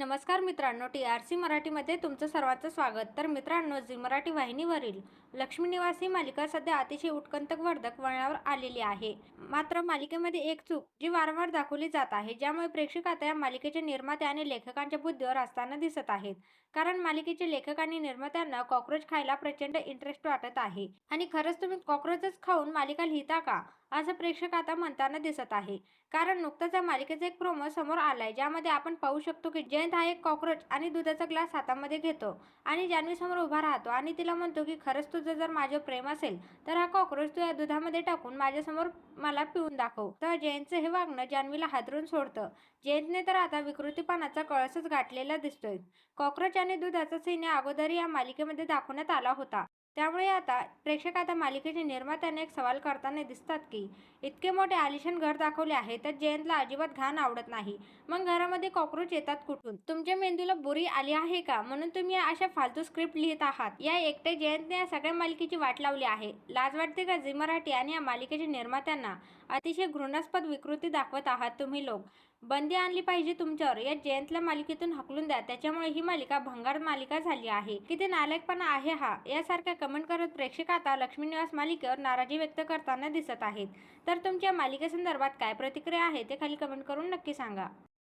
नमस्कार मित्रांनो T R C मराठीमध्ये तुमचं सर्वांचं स्वागत. तर मित्रांनो झी मराठी वाहिनीवरील लक्ष्मी निवासी मालिका सध्या अतिशय उत्कंठवर्धक वळणावर आलेली आहे. मात्र मालिकेमध्ये एक चूक जी वारंवार दाखवली जात आहे ज्यामुळे प्रेक्षक आता या मालिकेचे निर्माते आणि लेखकांच्या बुद्धीवर असताना दिसत आहेत. कारण मालिकेचे लेखक आणि निर्मात्यांना कॉक्रोच खायला प्रचंड इंटरेस्ट वाटत आहे. आणि खरंच तुम्ही कॉक्रोचच खाऊन मालिका लिहिता का? असं प्रेक्षक आता म्हणताना दिसत आहे. कारण नुकताच या मालिकेचा एक प्रोमो समोर आलाय ज्यामध्ये आपण पाहू शकतो की जयंत हा एक कॉक्रोच आणि दुधाचा ग्लास हातामध्ये घेतो आणि जान्हवीसमोर उभा राहतो आणि तिला म्हणतो की खरंच तुझं जर माझं प्रेम असेल तर हा कॉक्रोच तू या दुधामध्ये टाकून माझ्यासमोर मला पिऊन दाखव. तर जयंतचं हे वागणं जान्हवीला हादरून सोडतं. जयंतने तर आता विकृतीपणाचा कळसच गाठलेला दिसतोय. कॉक्रोच आणि दुधाचा सैन्य अगोदर या मालिकेमध्ये दाखवण्यात आला होता. त्यामुळे आता प्रेक्षक आता मालिकेचे निर्मात्याने एक सवाल करताना दिसतात की इतके मोठे आलिशान घर दाखवले आहे तर जयंतला अजिबात घाण आवडत नाही. मग घरामध्ये कॉक्रोच येतात कुठून? तुमच्या मेंदूला बुरी आली आहे का? म्हणून तुम्ही अशा फालतू स्क्रिप्ट लिहित आहात. या एकटे जयंतने या सगळ्या मालिकेची वाट लावली आहे. लाज वाटते का? झी मराठी आणि या मालिकेच्या निर्मात्यांना अतिशय घृणास्पद विकृती दाखवत आहात तुम्ही लोक. बंदी आणली पाहिजे तुमच्यावर. या जयंतला मालिकेतून हकलून द्या. त्याच्यामुळे ही मालिका भंगार मालिका झाली आहे. किती नालायकपणा आहे हा? यासारख्या कमेंट करत प्रेक्षक आता लक्ष्मी निवास मालिकेवर नाराजी व्यक्त करताना दिसत आहेत. तर तुमच्या मालिकेसंदर्भात काय प्रतिक्रिया आहे ते खाली कमेंट करून नक्की सांगा.